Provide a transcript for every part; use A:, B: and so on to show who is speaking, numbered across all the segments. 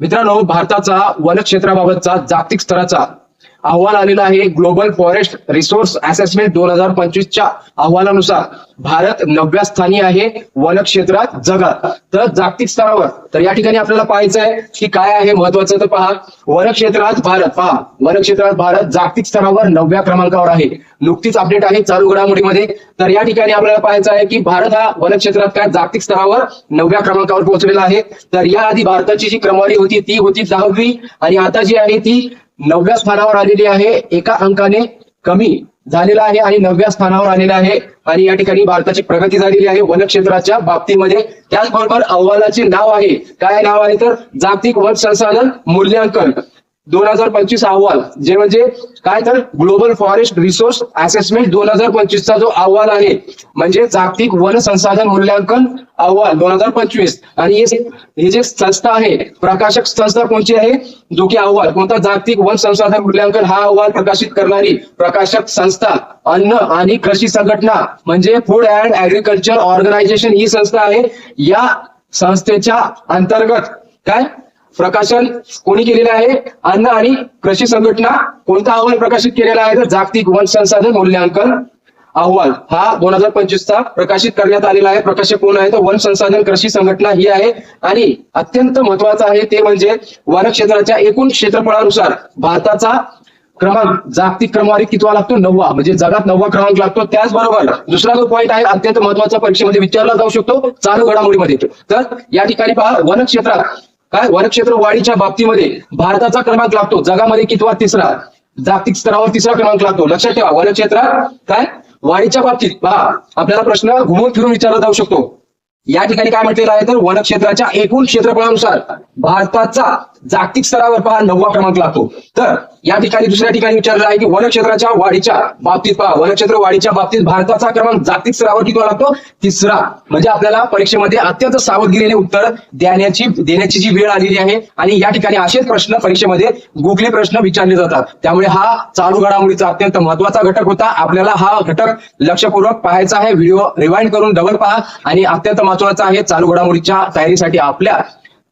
A: मित्रांनो भारताचा वन क्षेत्राबाबतचा जागतिक स्तराचा अहवाल आलेला आहे ग्लोबल फॉरेस्ट रिसोर्स असेसमेंट दोन हजार पंचवीसच्या अहवालानुसार. भारत नवव्या स्थानी आहे वन क्षेत्रात जगात. तर जागतिक स्तरावर तर या ठिकाणी आपल्याला पाहायचं आहे की काय आहे महत्वाचं तर पहा. वन क्षेत्रात भारत पहा. वन क्षेत्रात भारत जागतिक स्तरावर नवव्या क्रमांकावर आहे. नुकतीच अपडेट आहे चालू घडामोडीमध्ये. तर या ठिकाणी आपल्याला पाहायचं आहे की भारत हा वन क्षेत्रात काय जागतिक स्तरावर नवव्या क्रमांकावर पोहोचलेला आहे. तर याआधी भारताची जी क्रमवारी होती ती होती दहावी. आणि आता जी आहे ती नवव्या स्थानावर आलेली आहे. एका अंकाने कमी झालेला आहे आणि नवव्या स्थानावर आलेला आहे. आणि या ठिकाणी भारताची प्रगती झालेली आहे. वन क्षेत्राच्या बाबतीमध्ये त्याचबरोबर अहवालाचे नाव आहे. काय नाव आहे तर जागतिक वन संसाधन मूल्यांकन. दोन हजार पंचवीस अहवाल. जे म्हणजे काय तर ग्लोबल फॉरेस्ट रिसोर्स असेसमेंट दोन हजार पंचवीसचा जो अहवाल आहे म्हणजे जागतिक वन संसाधन मूल्यांकन अहवाल दोन हजार पंचवीस. आणि हे जे संस्था आहे प्रकाशक संस्था कोणती आहे? जो की अहवाल. कोणता जागतिक वन संसाधन मूल्यांकन हा अहवाल प्रकाशित करणारी प्रकाशक संस्था अन्न आणि कृषी संघटना म्हणजे फूड अँड ऍग्रिकल्चर ऑर्गनायझेशन ही संस्था आहे. या संस्थेच्या अंतर्गत काय? प्रकाशन कोणी केलेलं आहे? अन्न आणि कृषी संघटना कोणता अहवाल प्रकाशित केलेला आहे? तर जागतिक वन संसाधन मूल्यांकन अहवाल हा दोन हजार पंचवीसचा प्रकाशित करण्यात आलेला आहे. प्रकाशक कोण आहे? तर वन संसाधन कृषी संघटना ही आहे. आणि अत्यंत महत्वाचं आहे ते म्हणजे वन क्षेत्राच्या एकूण क्षेत्रफळानुसार भारताचा क्रमांक जागतिक क्रमवारी कितवा लागतो? नववा. म्हणजे जगात नववा क्रमांक लागतो. त्याचबरोबर दुसरा जो पॉईंट आहे अत्यंत महत्त्वाचा परीक्षेमध्ये विचारला जाऊ शकतो चालू घडामोडीमध्ये. तर या ठिकाणी पहा वनक्षेत्रात काय? वनक्षेत्र वाढीच्या बाबतीमध्ये भारताचा क्रमांक लागतो. जगामध्ये कितवा तिसरा? जागतिक स्तरावर तिसरा क्रमांक लागतो. लक्षात ठेवा. वनक्षेत्रात काय? वाढीच्या बाबतीत. पहा आपल्याला प्रश्न घुमून फिरून विचारला जाऊ शकतो. या ठिकाणी काय म्हटलेलं आहे तर वनक्षेत्राच्या एकूण क्षेत्रफळानुसार भारताचा जागतिक स्तरावर पहा नववा क्रमांक लागतो. तर या ठिकाणी दुसऱ्या ठिकाणी विचारलं आहे की वनक्षेत्राच्या वाढीच्या बाबतीत पहा वनक्षेत्र वाढीच्या बाबतीत भारताचा क्रमांक जागतिक स्तरावर किती लागतो? तिसरा. म्हणजे आपल्याला परीक्षेमध्ये अत्यंत सावधगिरीने उत्तर देण्याची देण्याची जी वेळ आलेली आहे आणि या ठिकाणी असेच प्रश्न परीक्षेमध्ये गुगली प्रश्न विचारले जातात. त्यामुळे हा चालू घडामोडीचा अत्यंत महत्त्वाचा घटक होता. आपल्याला हा घटक लक्षपूर्वक पाहायचा आहे. व्हिडिओ रिवाइंड करून डबल पहा. आणि अत्यंत महत्त्वाचा आहे चालू घडामोडीच्या तयारीसाठी आपल्या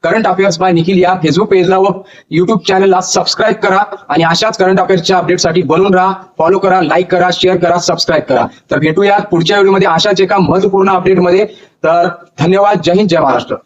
A: करंट अफेअर्स बाय निखिल या फेसबुक पेजला व युट्यूब चॅनलला सबस्क्राईब करा आणि अशाच करंट अफेअर्सच्या अपडेटसाठी बनून राहा फॉलो करा लाईक करा शेअर करा सबस्क्राईब करा. तर भेटूया पुढच्या व्हिडिओमध्ये अशाच एका महत्त्वपूर्ण अपडेटमध्ये तर धन्यवाद. जय हिंद जय महाराष्ट्र.